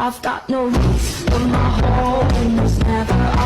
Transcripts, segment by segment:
I've got no roots, but my home was never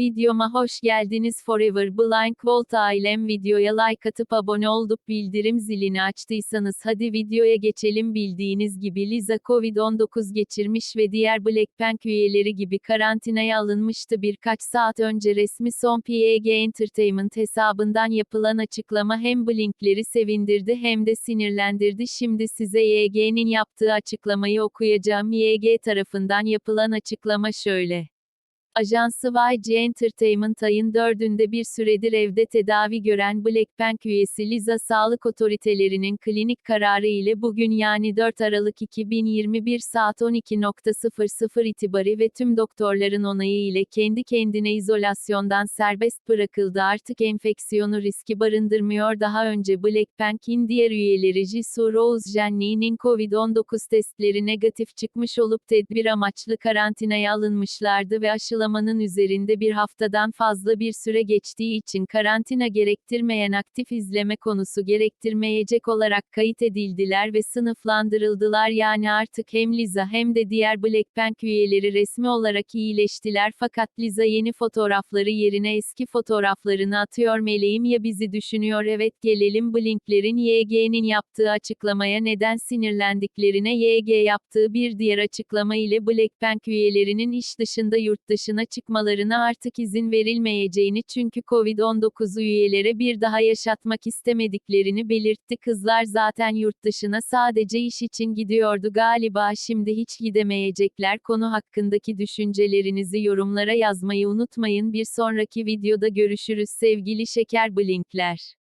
Videoma hoş geldiniz. Forever Blind Volt ailem videoya like atıp abone olup bildirim zilini açtıysanız hadi videoya geçelim. Bildiğiniz gibi Liza Covid-19 geçirmiş ve diğer Blackpink üyeleri gibi karantinaya alınmıştı. Birkaç saat önce resmi son PEG Entertainment hesabından yapılan açıklama hem Blink'leri sevindirdi hem de sinirlendirdi. Şimdi size YG'nin yaptığı açıklamayı okuyacağım. YG tarafından yapılan açıklama şöyle. Ajansı YG Entertainment ayın 4'ünde bir süredir evde tedavi gören Blackpink üyesi Liza sağlık otoritelerinin klinik kararı ile bugün yani 4 Aralık 2021 saat 12.00 itibari ve tüm doktorların onayı ile kendi kendine izolasyondan serbest bırakıldı. Artık enfeksiyonu riski barındırmıyor. Daha önce Blackpink'in diğer üyeleri Jisoo Rose Jennie'nin Covid-19 testleri negatif çıkmış olup tedbir amaçlı karantinaya alınmışlardı ve aşılamanın üzerinde bir haftadan fazla bir süre geçtiği için karantina gerektirmeyen aktif izleme konusu gerektirmeyecek olarak kayıt edildiler ve sınıflandırıldılar. Yani artık hem Liza hem de diğer Blackpink üyeleri resmi olarak iyileştiler. Fakat Liza yeni fotoğrafları yerine eski fotoğraflarını atıyor. Meleğim ya bizi düşünüyor? Evet gelelim Blink'lerin YG'nin yaptığı açıklamaya. Neden sinirlendiklerine YG yaptığı bir diğer açıklama ile Blackpink üyelerinin iş dışında yurt dışına çıkmalarına artık izin verilmeyeceğini çünkü Covid-19 üyelere bir daha yaşatmak istemediklerini belirtti. Kızlar zaten yurt dışına sadece iş için gidiyordu galiba şimdi hiç gidemeyecekler. Konu hakkındaki düşüncelerinizi yorumlara yazmayı unutmayın. Bir sonraki videoda görüşürüz sevgili şeker blinkler